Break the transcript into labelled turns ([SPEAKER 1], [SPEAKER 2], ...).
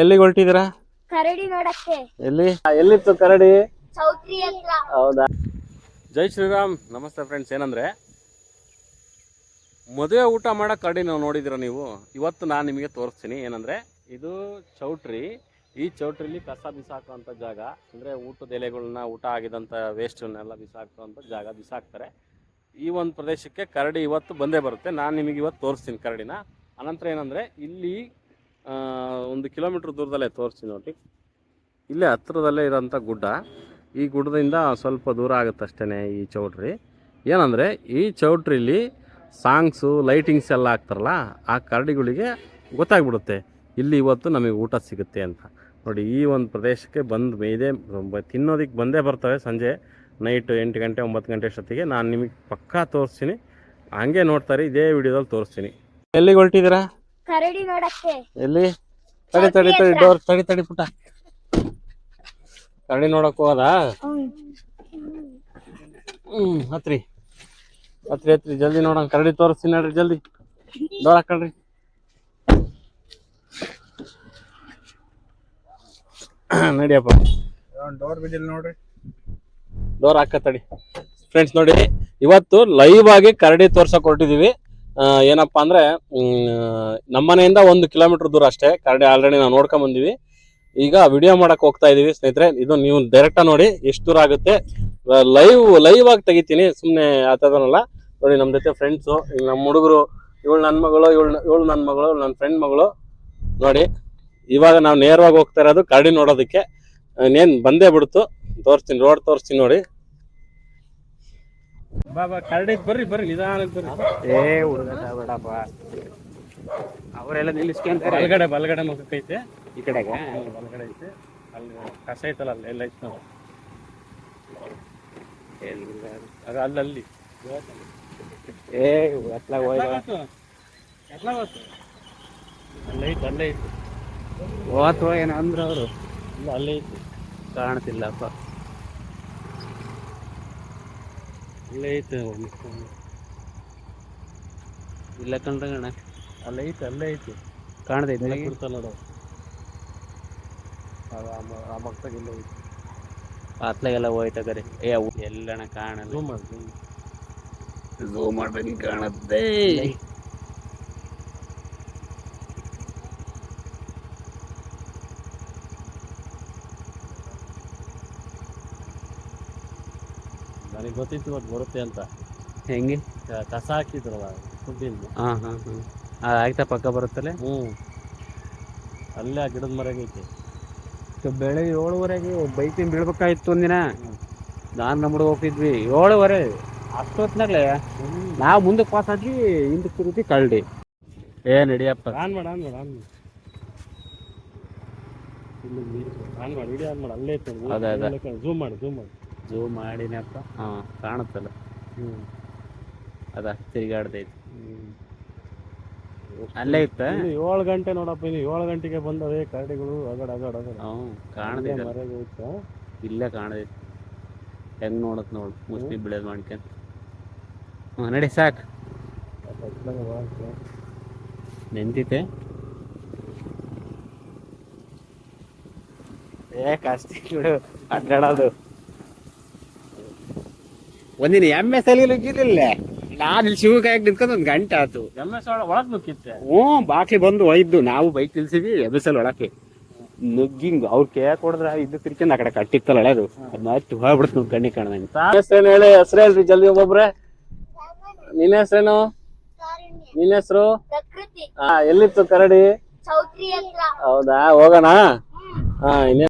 [SPEAKER 1] ಎಲ್ಲಿಗೆ ಹೊರಟಿದ್ದೀರಾ?
[SPEAKER 2] ಕರಡಿ ನೋಡಕ್ಕೆ.
[SPEAKER 1] ಎಲ್ಲಿ? ಎಲ್ಲಿತ್ತು ಕರಡಿ?
[SPEAKER 2] ಚೌಟ್ರಿ ಹತ್ರ.
[SPEAKER 1] ಹೌದಾ? ಜೈ ಶ್ರೀರಾಮ್. ನಮಸ್ತೆ ಫ್ರೆಂಡ್ಸ್ ಏನಂದ್ರೆ ಮದುವೆ ಊಟ ಮಾಡೋ ಕರಡಿ ನಾವು ನೋಡಿದಿರ ನೀವು? ಇವತ್ತು ನಾನು ನಿಮಗೆ ತೋರಿಸ್ತೀನಿ. ಏನಂದ್ರೆ ಇದು ಚೌಟ್ರಿ. ಈ ಚೌಟ್ರಿಲಿ ಕಸ ಬಿಸಾಕುವಂಥ ಜಾಗ. ಅಂದರೆ ಊಟದ ಎಲೆಗಳನ್ನ ಊಟ ಆಗಿದಂಥ ವೇಸ್ಟನ್ನೆಲ್ಲ ಬಿಸಾಕುವಂಥ ಜಾಗ ಬಿಸಾಕ್ತಾರೆ. ಈ ಒಂದು ಪ್ರದೇಶಕ್ಕೆ ಕರಡಿ ಇವತ್ತು ಬಂದೇ ಬರುತ್ತೆ. ನಾನು ನಿಮಗೆ ಇವತ್ತು ತೋರಿಸ್ತೀನಿ ಕರಡಿನ. ಅನಂತರ ಏನಂದರೆ ಇಲ್ಲಿ ಒಂದು ಕಿಲೋಮೀಟ್ರ್ ದೂರದಲ್ಲೇ ತೋರಿಸ್ತೀನಿ ನೋಡಿ. ಇಲ್ಲೇ ಹತ್ರದಲ್ಲೇ ಇರೋಂಥ ಗುಡ್ಡ. ಈ ಗುಡ್ಡದಿಂದ ಸ್ವಲ್ಪ ದೂರ ಆಗುತ್ತೆ ಅಷ್ಟೇ ಈ ಚೌಟ್ರಿ. ಏನಂದರೆ ಈ ಚೌಟ್ರಿಲಿ ಸಾಂಗ್ಸು ಲೈಟಿಂಗ್ಸ್ ಎಲ್ಲ ಹಾಕ್ತಾರಲ್ಲ ಆ ಕರಡಿಗಳಿಗೆ ಗೊತ್ತಾಗ್ಬಿಡುತ್ತೆ ಇಲ್ಲಿ ಇವತ್ತು ನಮಗೆ ಊಟ ಸಿಗುತ್ತೆ ಅಂತ. ನೋಡಿ ಈ ಒಂದು ಪ್ರದೇಶಕ್ಕೆ ಬಂದು ಇದೇ ತಿನ್ನೋದಕ್ಕೆ ಬಂದೇ ಬರ್ತವೆ ಸಂಜೆ ನೈಟ್ ಎಂಟು ಗಂಟೆ ಒಂಬತ್ತು ಗಂಟೆ ಅಷ್ಟೊತ್ತಿಗೆ. ನಾನು ನಿಮಗೆ ಪಕ್ಕಾ ತೋರಿಸ್ತೀನಿ. ಹಂಗೆ ನೋಡ್ತಾರೆ ಇದೇ ವಿಡಿಯೋದಲ್ಲಿ ತೋರಿಸ್ತೀನಿ. ಎಲ್ಲಿಗೆ ಹೊರಟಿದ್ದೀರಾ?
[SPEAKER 2] ಕರಡಿ ನೋಡಕ್ಕೆ.
[SPEAKER 1] ಎಲ್ಲಿ? ತಡಿ ತಡಿ ತಡಿ ಡೋರ್ ತಡಿ ತಡಿ ಪುಟ. ಕರಡಿ ನೋಡಕ್ ಹೋದ ಹ್ಮ್. ಹತ್ರಿ. ಹತ್ರಿ ಹತ್ರಿ. ಜಲ್ದಿ ನೋಡೋಣ. ಕರಡಿ ತೋರಿಸ್ತೀನಿ ನೋಡ್ರಿ ಜಲ್ದಿ. ಡೋರ್ ಹಾಕಳ್ರಿ. ನಡಿಯಪ್ಪ.
[SPEAKER 3] ಡೋರ್ ಬಿದ್ದಿಲ್ಲ ನೋಡ್ರಿ.
[SPEAKER 1] ಡೋರ್ ಹಾಕತ್ತಡಿ ಫ್ರೆಂಡ್ಸ್ ನೋಡಿ ಇವತ್ತು ಲೈವ್ ಆಗಿ ಕರಡಿ ತೋರ್ಸಕ್ ಹೊರಟಿದೀವಿ. ಏನಪ್ಪಾ ಅಂದ್ರೆ ನಮ್ಮ ನಮ್ಮನೆಯಿಂದ ಒಂದು ಕಿಲೋಮೀಟರ್ ದೂರ ಅಷ್ಟೇ. ಕರಡಿ ಆಲ್ರೆಡಿ ನಾವು ನೋಡ್ಕೊಂಡ್ ಬಂದಿವಿ. ಈಗ ವಿಡಿಯೋ ಮಾಡಕ್ ಹೋಗ್ತಾ ಇದೀವಿ ಸ್ನೇಹಿತರೆ. ಇದು ನೀವು ಡೈರೆಕ್ಟ್ ನೋಡಿ ಎಷ್ಟು ದೂರ ಆಗುತ್ತೆ. ಲೈವ್ ಲೈವ್ ಆಗಿ ತೆಗಿತೀನಿ. ಸುಮ್ಮನೆ ಆತದನಲ್ಲ. ನೋಡಿ ನಮ್ಮ ಜೊತೆ ಫ್ರೆಂಡ್ಸು ನಮ್ಮ ಹುಡುಗರು, ಇವಳು ನನ್ನ ಮಗಳು, ಇವಳು ಇವಳು ನನ್ನ ಮಗಳು ನನ್ನ ಫ್ರೆಂಡ್ ಮಗಳು. ನೋಡಿ, ಇವಾಗ ನಾವು ನೇರವಾಗಿ ಹೋಗ್ತಾ ಇರೋದು ಕರಡಿ ನೋಡೋದಕ್ಕೆ. ಇನ್ನೇನು ಬಂದೇ ಬಿಡ್ತು. ತೋರಿಸ್ತೀನಿ ರೋಡ್ ತೋರಿಸ್ತೀನಿ ನೋಡಿ. ಬಾ ಬಾ ಕರಡಿ ಬರ್ರಿ ಬರ್ರಿ ನಿಧಾನಕ್ಕೆ ಬರ್ರಿ.
[SPEAKER 3] ಏ ಹುಡುಗ ಬೇಡಪ್ಪ ಅವರೆಲ್ಲ ನಿಲ್ಲಿಸ್ಕೊಂತಾರೆ.
[SPEAKER 1] ಬಲಗಡೆ ಬಲಗಡೆ ಮುಖಕ್ಕೈತೆ
[SPEAKER 3] ಈ ಕಡೆಗೆ?
[SPEAKER 1] ಬಲಗಡೆ ಐತೆ. ಅಲ್ಲಿ ಕಸ ಐತಲ್ಲ ಅಲ್ಲಿ ಎಲ್ಲ ಐತೆ ನಾವು ಆಗ ಅಲ್ಲಲ್ಲಿ.
[SPEAKER 3] ಏ ಎತ್ಲ ಹೋಯ್ದ
[SPEAKER 1] ಅಲ್ಲೇ ಐತೆ ಅಲ್ಲೇ ಐತೆ.
[SPEAKER 3] ಹೋತ್ವ ಏನ ಅಂದ್ರ ಅವರು.
[SPEAKER 1] ಇಲ್ಲ ಅಲ್ಲೇ ಐತೆ.
[SPEAKER 3] ಕಾಣ್ತಿಲ್ಲಪ್ಪ.
[SPEAKER 1] ಅಲ್ಲೇ ಐತೆ
[SPEAKER 3] ಇಲ್ಲ ಕಂಡ್ರಗಣ
[SPEAKER 1] ಅಲ್ಲೇ ಐತೆ ಅಲ್ಲೇ ಐತಿ. ಕಾಣದೆ ನೋಡು. ಆಗ ಆ ಮ- ಆ ಮಕ್ತಾಗ ಇಲ್ಲೇ ಐತೆ.
[SPEAKER 3] ಅತ್ಲಾಗೆಲ್ಲ ಹೋಯ್ತ ಕರೆ. ಏ ಅವು ಎಲ್ಲಣ ಕಾಣಲ್ಲ.
[SPEAKER 1] ಝೂಮ್ ಮಾಡಿ zoom.
[SPEAKER 3] ಝೂಮ್ ಮಾಡ್ಬೇಕು ಕಾಣತ್ತೆ.
[SPEAKER 1] ನನಗೆ ಗೊತ್ತಿತ್ತು ಇವತ್ತು ಬರುತ್ತೆ ಅಂತ.
[SPEAKER 3] ಹೆಂಗೆ?
[SPEAKER 1] ಕ- ಕಸ ಹಾಕಿದ್ರಲ್ಲ ಫುಡ್ಡಿಂದ.
[SPEAKER 3] ಹಾ ಹಾ ಹಾ. ಆಯ್ತಾ ಪಕ್ಕ ಬರುತ್ತಲ್ಲ?
[SPEAKER 1] ಹ್ಞೂ. ಅಲ್ಲೇ ಆ ಗಿಡದ ಮರಗೈತೆ
[SPEAKER 3] ಬೆಳಗ್ಗೆ ಏಳುವರೆಗೆ ಬೈಕಿನ ಬೀಳ್ಬೇಕಾಯ್ತು ಒಂದಿನ. ನಾನು ನಮ್ಮ ಹುಡುಗ ಹೋಗ್ತಿದ್ವಿ. ಏಳುವರೆ ಅಷ್ಟೊತ್ನಾಗ್ಲೆ ನಾವು ಮುಂದಕ್ಕೆ ಪಾಸ್ ಆಗಿ ಹಿಂದಕ್ಕೆ ತಿರುಗಿ ಕಳ್ಳಿ ಏ ನಡಿಯಪ್ಪ.
[SPEAKER 1] ಆನ್ ಮಾಡು ಆನ್ ಮಾಡು ಆನ್ ಮಾಡು. ಇಲ್ಲಿ ನೀರು ಆನ್ ಮಾಡಿ ಇಡೀ ಆನ್ ಮಾಡಿ. ಅಲ್ಲೇ ಇತ್ತು
[SPEAKER 3] ಅದೇ, ಅದೇ.
[SPEAKER 1] ಝೂಮ್ ಮಾಡಿ ಝೂಮ್ ಮಾಡಿ.
[SPEAKER 3] ಝೂಮ್ ಮಾಡಿನಪ್ಪ ಹಾಂ. ಕಾಣುತ್ತಲ್ಲ.
[SPEAKER 1] ಹ್ಞೂ
[SPEAKER 3] ಅದ ತಿರುಗಾಡ್ದೈತಿ. ಅಲ್ಲೇ ಇತ್ತ?
[SPEAKER 1] ಏಳು ಗಂಟೆ ನೋಡಪ್ಪ ಇನ್ನು ಏಳು ಗಂಟೆಗೆ ಬಂದವೆ ಕರಡಿಗಳು ಅಗಡ ಅಗಡ ಅಗಡ.
[SPEAKER 3] ಹ್ಞೂ ಕಾಣದೆ
[SPEAKER 1] ಮರಗೈತೆ
[SPEAKER 3] ಇಲ್ಲೇ ಕಾಣದೈತಿ ಹೆಂಗ್ ನೋಡತ್ ನೋಡು ಮುಸ್ಲಿ ಬಿಳೋದು ಮಾಡ್ಕೊಂತ ಹ್ಞೂ ನಡಿ ಸಾಕು. ನೆಂತಿತೆ ಏ ಕಾಸ್ತಿ ಬಿಡು ಅಡ್ಡಾಡೋದು. ಒಂದಿನ ಎಮ್ಮೆ ಸಲಿಲಿಕ್ಕಿರ್ಲಿಲ್ಲ ನಾನು ಇಲ್ಲಿ ಶಿವಕಾಯಕ್ಕೆ ನಿಂತ್ಕೊಂಡು ಒಂದು ಗಂಟೆ ಆಯ್ತು.
[SPEAKER 1] ಎಂ ಎಸ್ ಒಳಗೆ ನುಗ್ಗಿತ್ತೆ
[SPEAKER 3] ಹ್ಞೂ ಬಾಕಿ ಬಂದು ಒಯ್ದು ನಾವು ಬೈಕ್ ನಿಲ್ಸಿವಿ ಸಲ ಒಳಕ್ಕೆ. ನುಗ್ಗಿಂಗ್ ಅವ್ರ ಕೇ ಕೊಡಿದ್ರೆ ಇದು ತಿರ್ಕೊಂಡು ಆ ಕಡೆ ಕಟ್ಟಿತ್ತಲ್ಲ ಹಳೆದು ಅದ್ ಹತ್ತಿ ಹೋಗ್ಬಿಡ್ತು ಕಣ್ಣಿ ಕಾಣ್ದಂಗೆ.
[SPEAKER 1] ಹೆಸರೇನು ಹೇಳಿ? ಹೆಸರು ಹೇಳ್ರಿ ಜಲ್ದಿ ಒಬ್ಬೊಬ್ರೆ. ನಿನ್ನ ಹೆಸರೇನು? ನಿನ್ನ ಹೆಸರು?
[SPEAKER 2] ಪ್ರಕೃತಿ.
[SPEAKER 1] ಹಾ ಎಲ್ಲಿತ್ತು ಕರಡಿ? ಹೌದಾ? ಹೋಗೋಣ? ಹಾ ಇನ್ನೇ